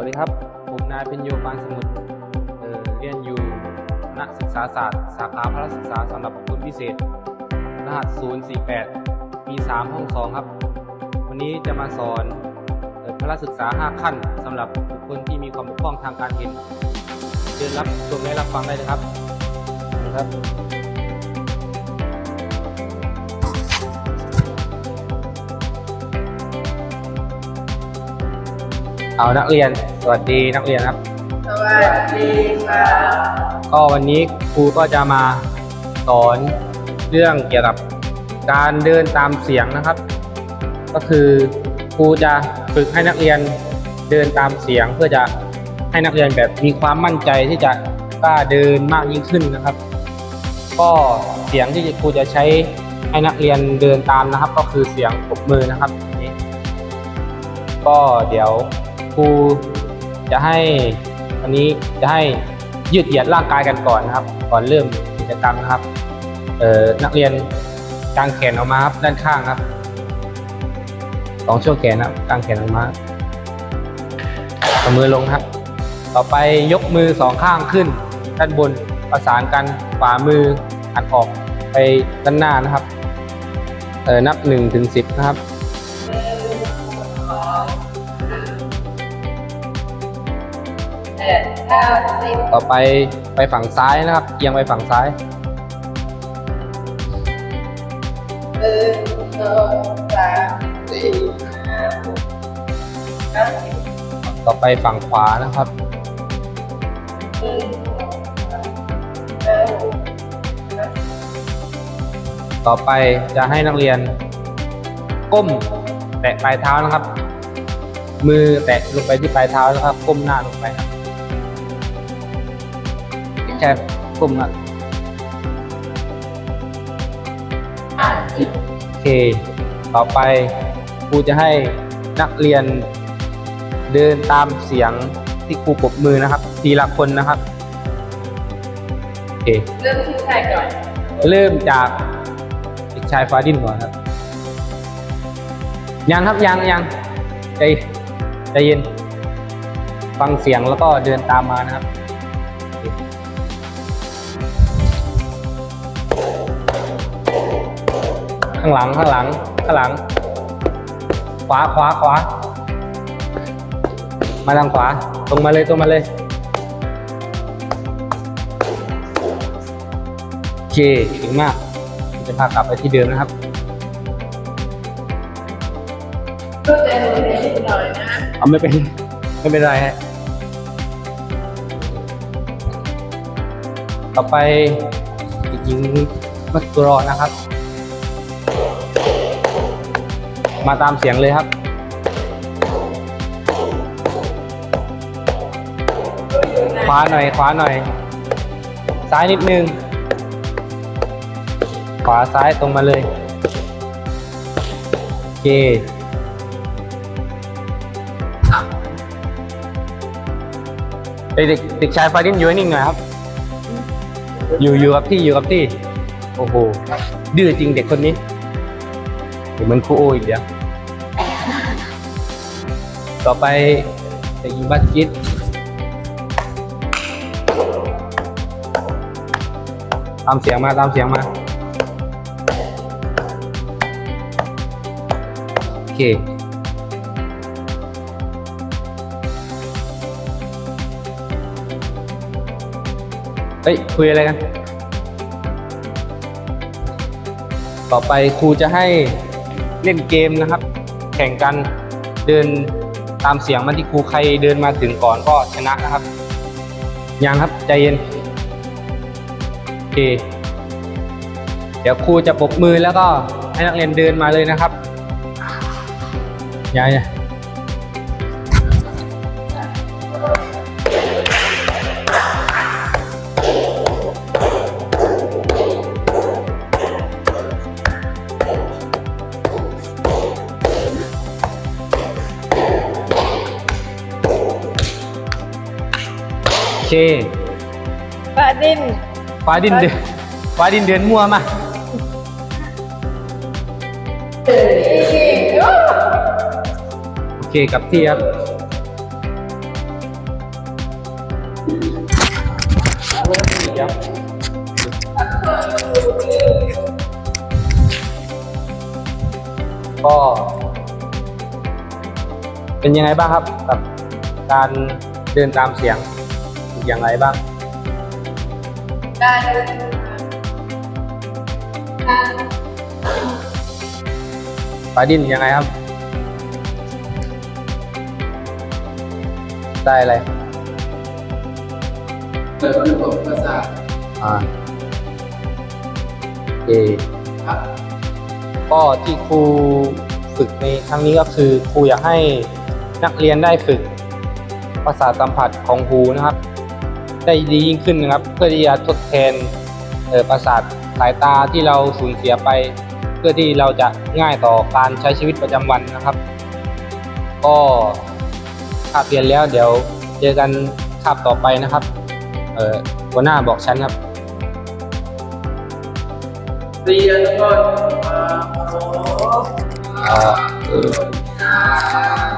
วัสดีครับ ผมนายเพ็ญโยปานสมุทรเเรียนอยู่คณะศึกษาศาสตร์สาขาพละศึกษาสำหรับบุคคลพิเศษ รหัส 048 ปี 3 ห้อง 2 ครับ วันนี้จะมาสอนพละศึกษา 5 ขั้นสำหรับบุคคลที่มีความบกพร่องทางการเห็นเชิญรับชมและรับฟังได้เลยครับครับ เอานักเรียนสวัสดีนักเรียนครับ สวัสดีค่ะก็วันนี้ครูก็จะมาสอนเรื่องเกี่ยวกับการเดินตามเสียงนะครับ ก็คือครูจะฝึกให้นักเรียนเดินตามเสียง เพื่อจะให้นักเรียนแบบมีความมั่นใจที่จะกล้าเดินมากยิ่งขึ้นนะครับ ก็เสียงที่ครูจะใช้ให้นักเรียนเดินตามนะครับ ก็คือเสียงปรบมือนะครับอันนี้ก็เดี๋ยวค รูจะให้วันนี้จะให้ยืดเหยียดร่างกายกันก่อนนะครับ ก่อนเริ่มกิจกรรมนะครับนักเรียนกางแขนออกมาครับด้านข้างครับสองช่วงแขนนะครับกางแขนออกมาเอามือลงครับ ต่อไปยกมือสองข้างขึ้น ด้านบนประสานกันขวามือหันออกไปด้านหน้านะครับนับหนึ่งถึงสิบนะครับ เก้าสิบต่อไปไปฝั่งซ้ายนะครับ เอียงไปฝั่งซ้ายหนึ่งสองสามสี่ห้าหกเก้าสิบต่อไปฝั่งขวานะครับหนึ่งสองสามเก้าหกเก้าสิบต่อไปจะให้นักเรียน ก้มแตะปลายเท้านะครับ มือแตะลงไปที่ปลายเท้านะครับ ก้มหน้าลงไปครับ แค่ก้มครับห้าสิบโอเค ต่อไปครูจะให้นักเรียนเดินตามเสียงที่ครูปรบมือนะครับ ทีละคนนะครับโอเคเริ่มที่ใครก่อน เริ่มจากเด็กชายฟ้าดินก่อนครับ ยังครับยังยังใจใจเย็น ฟังเสียงแล้วก็เดินตามมานะครับางหลังข้างหลังข้างหลัง ขวาขวาขวา มาทางขวา ตรงมาเลยตรงมาเลยโอเคเก่งมาก จะพากลับไปที่เดิมนะครับก็ใจหนูนิดหน่อยนะเอาไม่เป็นไม่เป็นไรฮะต่อไปเด็กหญิงมัตตุรอนะครับ มาตามเสียงเลยครับ ขวาหน่อย ขวาหน่อย ซ้ายนิดนึง ขวาซ้ายตรงมาเลย โอเคเด็กเด็กชายฟาดินอยู่นิ่งหน่อยครับ อยู่อยู่กับที่อยู่กับที่ โอ้โหดื้อจริงเด็กคนนี้เดี๋ยวเหมือนครูโออีกเดียว ต่อไปเด็กหญิงบัสกิตตามเสียงมาตามเสียงมาโอเคเฮ้ยคุยอะไรกัน ต่อไปครูจะให้เล่นเกมนะครับ แข่งกันเดินตามเสียงมันที่ครูใครเดินมาถึงก่อนก็ชนะนะครับ ยังครับใจเย็นโอเค เดี๋ยวครูจะปรบมือแล้วก็ให้นักเรียนเดินมาเลยนะครับยัง เคปาดินฟ้าดินเดินฟ้าดินเดินมั่วมาเฮ้ยโอเคกลับที่ครับเดี๋ยวก็ เป็นยังไงบ้างครับกับการเดินตามเสียง อย่างไรบ้าง ได้เลยค่ะปลาดินยังไงครับ ได้อะไรเปิดระบบประสาทอ่าโอเคครับก็ที่ครูฝึกในครั้งนี้ก็คือครูอยากให้นักเรียนได้ฝึกประสาทสัมผัสของครูนะครับ ได้ดียิ่งขึ้นนะครับ เพื่อที่จะทดแทนประสาทสายตาที่เราสูญเสียไป เพื่อที่เราจะง่ายต่อการใช้ชีวิตประจำวันนะครับ ก็คาบเรียนแล้วเดี๋ยวเจอกันคาบต่อไปนะครับเออหัวหน้าบอกฉันครับเรียนก่อนมาโอ้เอ่อครับ